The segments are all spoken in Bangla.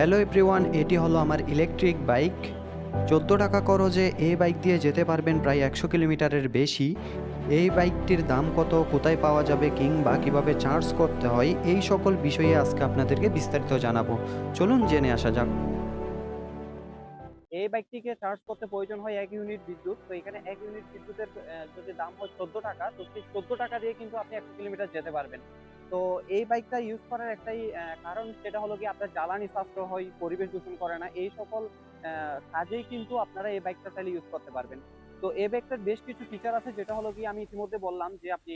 হ্যালো এভরিওয়ান এটি হলো আমার ইলেকট্রিক বাইক চোদ্দ টাকা খরচে এই বাইক দিয়ে যেতে পারবেন প্রায় একশো কিলোমিটারের বেশি। এই বাইকটির দাম কত, কোথায় পাওয়া যাবে কিংবা কীভাবে চার্জ করতে হয়, এই সকল বিষয়ে আজকে আপনাদেরকে বিস্তারিত জানাব। চলুন জেনে আসা যাক। এই বাইকটিকে চার্জ করতে প্রয়োজন হয় এক ইউনিট বিদ্যুৎ। তো এখানে এক ইউনিট বিদ্যুতের যদি দাম হয় চোদ্দ টাকা, তো সেই চোদ্দ টাকা দিয়ে কিন্তু আপনি একশো কিলোমিটার যেতে পারবেন। তো এই বাইকটা ইউজ করার একটাই কারণ সেটা হলো কি আপনার জ্বালানি সাশ্রয় হয়, পরিবেশ দূষণ করে না। এই সকল কাজেই কিন্তু আপনারা এই বাইকটা চাইলে ইউজ করতে পারবেন। তো এই বাইকটার বেশ কিছু ফিচার আছে, যেটা হলো কি আমি ইতিমধ্যে বললাম যে আপনি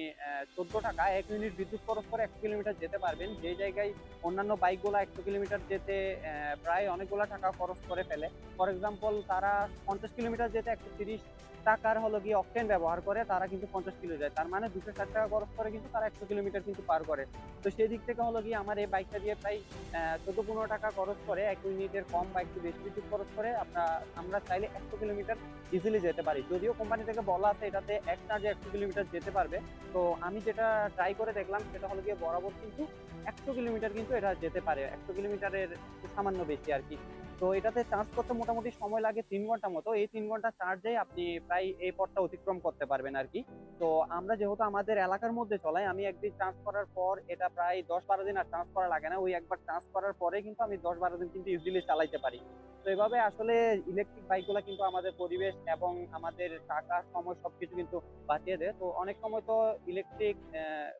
চোদ্দ টাকা, এক ইউনিট বিদ্যুৎ খরচ করে একশো কিলোমিটার যেতে পারবেন। যে জায়গায় অন্যান্য বাইকগুলো একশো কিলোমিটার যেতে প্রায় অনেকগুলো টাকা খরচ করে ফেলে। ফর এক্সাম্পল তারা পঞ্চাশ কিলোমিটার যেতে একশো তিরিশ টাকার হলো গিয়ে অকটেন ব্যবহার করে, তারা কিন্তু পঞ্চাশ কিলো যায়। তার মানে দুশো ষাট টাকা খরচ করে কিন্তু তারা একশো কিলোমিটার কিন্তু পার করে। তো সেই দিক থেকে হলো গিয়ে আমার এই বাইকটা দিয়ে প্রায় চোদ্দ পনেরো টাকা খরচ করে, এক ইউনিটের কম বা একটু বেশি কিছু খরচ করে আমরা আমরা চাইলে একশো কিলোমিটার ইজিলি যেতে পারি। যদিও কোম্পানি থেকে বলা আছে এটাতে এক চার্জে একশো কিলোমিটার যেতে পারবে। তো আমি যেটা ট্রাই করে দেখলাম, সেটা হলো গিয়ে বরাবর কিন্তু একশো কিলোমিটার কিন্তু এটা যেতে পারে। একশো কিলোমিটারের সামান্য বেশি আর কি। তো এটাতে চার্জ করতে মোটামুটি সময় লাগে তিন ঘণ্টা মতো। এই তিন ঘণ্টা চার্জে আপনি প্রায় এই পথটা অতিক্রম করতে পারবেন আর কি। তো আমরা যেহেতু আমাদের এলাকার মধ্যে চলাই, আমি একদিন চার্জ করার পর এটা প্রায় দশ বারো দিন আর চার্জ করা লাগে না। ওই একবার চার্জ করার পরে কিন্তু আমি দশ বারো দিন কিন্তু ইজিলি চালাইতে পারি। তো এভাবে আসলে ইলেকট্রিক বাইকগুলো কিন্তু আমাদের পরিবেশ এবং আমাদের টাকা, সময় সবকিছু কিন্তু বাঁচিয়ে দেয়। তো অনেক সময় তো ইলেকট্রিক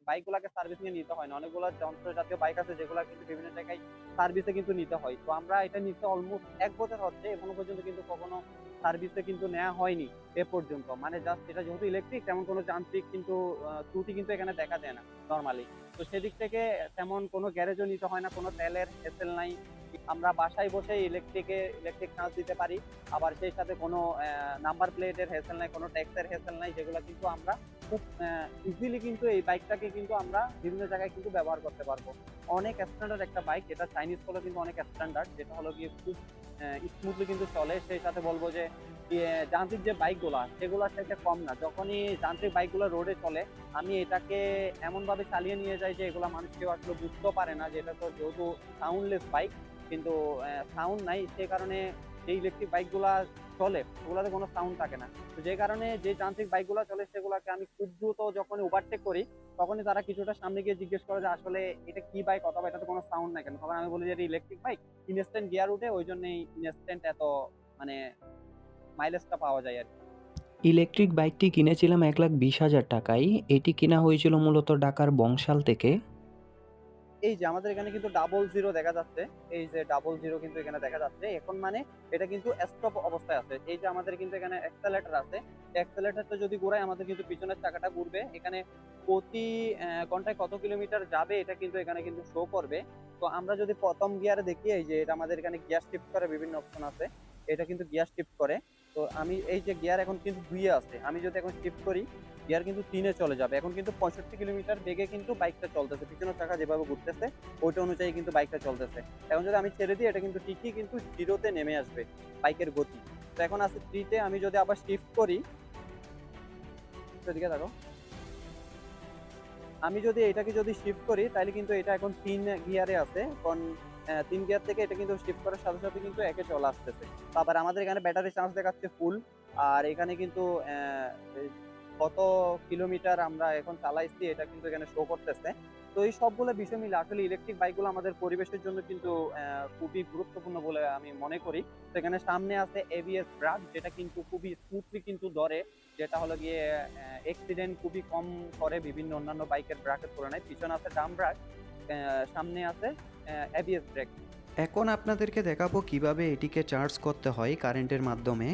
বাইকগুলোকে সার্ভিসিং এ নিতে হয় না। অনেকগুলো যন্ত্র জাতীয় বাইক আছে যেগুলো কিন্তু বিভিন্ন জায়গায় সার্ভিসে কিন্তু নিতে হয়। তো আমরা এটা নিতে অলমোস্ট এক বছর হচ্ছে, এখনও পর্যন্ত কিন্তু কখনো সার্ভিসে কিন্তু নেওয়া হয়নি এ পর্যন্ত। মানে জাস্ট এটা যেহেতু ইলেকট্রিক তেমন কোনো যান্ত্রিক কিন্তু ত্রুটি কিন্তু এখানে দেখা যায় না নর্মালি তো সেদিক থেকে তেমন কোনো গ্যারেজও নিতে হয় না, কোনো তেলের এসেল নাই। আমরা বাসায় বসে ইলেকট্রিকে ইলেকট্রিক চার্জ দিতে পারি। আবার সেই সাথে কোনো নাম্বার প্লেটের হেসেল নাই, কোনো ট্যাক্সের হেসেল নাই, যেগুলো কিন্তু আমরা খুব ইজিলি কিন্তু এই বাইকটাকে কিন্তু আমরা বিভিন্ন জায়গায় কিন্তু ব্যবহার করতে পারব। অনেক স্ট্যান্ডার্ড একটা বাইক যেটা চাইনিজ হলো কিন্তু অনেক স্ট্যান্ডার্ড যেটা হলো গিয়ে খুব স্মুথলি কিন্তু চলে। সেই সাথে বলব যে যান্ত্রিক যে বাইকগুলো সেগুলোর সাথে কম না। যখনই যান্ত্রিক বাইকগুলো রোডে চলে, আমি এটাকে এমনভাবে চালিয়ে নিয়ে যাই যে এগুলো মানুষ কেউ আসলে বুঝতেও পারে না যে এটা তো যেহেতু সাউন্ডলেস বাইক কিন্তু সাউন্ড নাই, সে কারণে যে ইলেকট্রিক বাইকগুলা চলে ওগুলোতে কোনো সাউন্ড থাকে না। তো যে কারণে যে যান্ত্রিক বাইকগুলো চলে, সেগুলোকে আমি খুব দ্রুত যখন ওভারটেক করি, তখনই তারা কিছুটা সামনে গিয়ে জিজ্ঞেস করে যে, আসলে এটা কি বাইক অথবা এটাতে কোনো সাউন্ড নাই কেন? তখন আমি বলি যে, এটা ইলেকট্রিক বাইক ইনস্ট্যান্ট গিয়ার উঠে, ওই জন্যই ইনস্ট্যান্ট এত মানে মাইলেজটা পাওয়া যায় আর কি। ইলেকট্রিক বাইকটি কিনেছিলাম এক লাখ বিশ হাজার টাকায়। এটি কেনা হয়েছিল মূলত ঢাকার বংশাল থেকে। এই যে আমাদের এখানে কিন্তু ডাবল জিরো দেখা যাচ্ছে। এই যে ডাবল জিরো কিন্তু এখানে দেখা যাচ্ছে। এখন মানে এটা কিন্তু স্টপ অবস্থায় আছে। এই যে আমাদের কিন্তু এখানে অ্যাক্সেলেটার আছে। অ্যাক্সেলেটারটা যদি ঘোরায়, আমাদের কিন্তু পিছনের চাকাটা ঘুরবে। এখানে প্রতি ঘন্টায় কত কিলোমিটার যাবে, এটা কিন্তু এখানে কিন্তু শো করবে। তো আমরা যদি প্রথম গিয়ারে দেখি, এই যে এটা আমাদের এখানে গিয়ার শিফট করে বিভিন্ন অপশন আছে। এটা কিন্তু গিয়ার শিফট করে। তো আমি এই যে গিয়ার এখন কিন্তু দুইয়ে আছে। আমি যদি এখন শিফট করি গিয়ার কিন্তু তিনে চলে যাবে। এখন কিন্তু পঁয়ষট্টি কিলোমিটার বেগে কিন্তু বাইকটা চলতেছে। পিছনের চাকা যেভাবে ঘুরতেছে, ওইটা অনুযায়ী কিন্তু বাইকটা চলতেছে। এখন যদি আমি ছেড়ে দিই, এটা কিন্তু ঠিকই কিন্তু জিরোতে নেমে আসবে বাইকের গতি। তো এখন আছে থ্রিতে আমি যদি আবার শিফট করি এদিকে দেখো। আমি যদি এটাকে যদি শিফট করি, তাহলে কিন্তু এটা এখন তিন গিয়ারে আছে। কারণ তিন গিয়ার থেকে এটা কিন্তু শিফট করার সাথে সাথে কিন্তু একে চলে আসতেছে। তো আবার আমাদের এখানে ব্যাটারি চার্জ দেখাচ্ছে ফুল আর এখানে কিন্তু কত কিলোমিটার আমরা এখন চালাইছি এটা কিন্তু এখানে শো করতেছে। তো এই সবগুলো বিষয় মিলে আসলে ইলেকট্রিক বাইকগুলো আমাদের পরিবেশের জন্য কিন্তু খুবই গুরুত্বপূর্ণ বলে আমি মনে করি। তো এখানে সামনে আছে এবিএস ব্রাক, যেটা কিন্তু খুবই স্মুথলি কিন্তু ধরে, যেটা হলো গিয়ে অ্যাক্সিডেন্ট খুবই কম করে বিভিন্ন অন্যান্য বাইকের ব্রাকের তুলনায়। পিছনে আছে ডাম ব্রাক। সামনে আছে এবিএস ব্রেক এখন আপনাদেরকে দেখাবো কীভাবে এটিকে চার্জ করতে হয় কারেন্টের মাধ্যমে।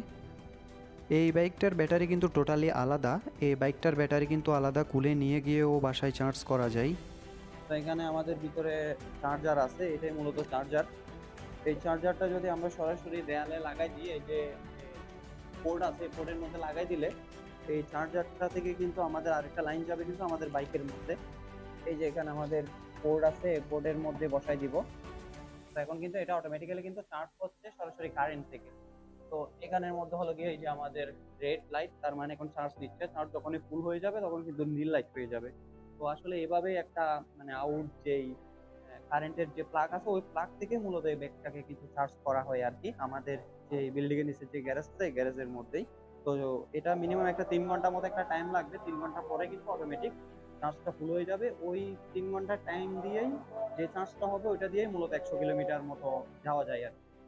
এই বাইকটার ব্যাটারি কিন্তু টোটালি আলাদা। এই বাইকটার ব্যাটারি কিন্তু আলাদা কুলে নিয়ে গিয়েও বাসায় চার্জ করা যায়। তো এখানে আমাদের ভিতরে চার্জার আছে এটাই মূলত চার্জার। এই চার্জারটা যদি আমরা সরাসরি দেয়ালে লাগাই দিই এই যে পোর্ট আছে পোর্টের মধ্যে লাগাই দিলে এই চার্জারটা থেকে কিন্তু আমাদের আরেকটা লাইন যাবে কিন্তু আমাদের বাইকের মধ্যে। এই যে এখানে আমাদের পোর্ট আছে পোর্টের মধ্যে বসাই দিব। তো এখন কিন্তু এটা অটোমেটিক্যালি কিন্তু চার্জ হচ্ছে সরাসরি কারেন্ট থেকে। তো এখানের মধ্যে হলো গিয়ে এই যে আমাদের রেড লাইট তার মানে এখন চার্জ নিচ্ছে চার্জ যখনই ফুল হয়ে যাবে, তখন কিন্তু নীল লাইট পেয়ে যাবে। তো আসলে এভাবেই একটা মানে আউট যেই কারেন্টের যে প্লাগ আছে, ওই প্লাগ থেকে মূলত এই ব্যাগটাকে কিছু চার্জ করা হয় আর কি। আমাদের যে বিল্ডিং এর নিচে যে গ্যারেজ আছে গ্যারেজের মধ্যেই। তো এটা মিনিমাম একটা তিন ঘণ্টার মতো একটা টাইম লাগবে। তিন ঘণ্টা পরে কিন্তু অটোমেটিক চার্জটা ফুল হয়ে যাবে ওই তিন ঘণ্টার টাইম দিয়েই যে চার্জটা হবে, ওইটা দিয়েই মূলত একশো কিলোমিটার মতো যাওয়া যায় আর কি।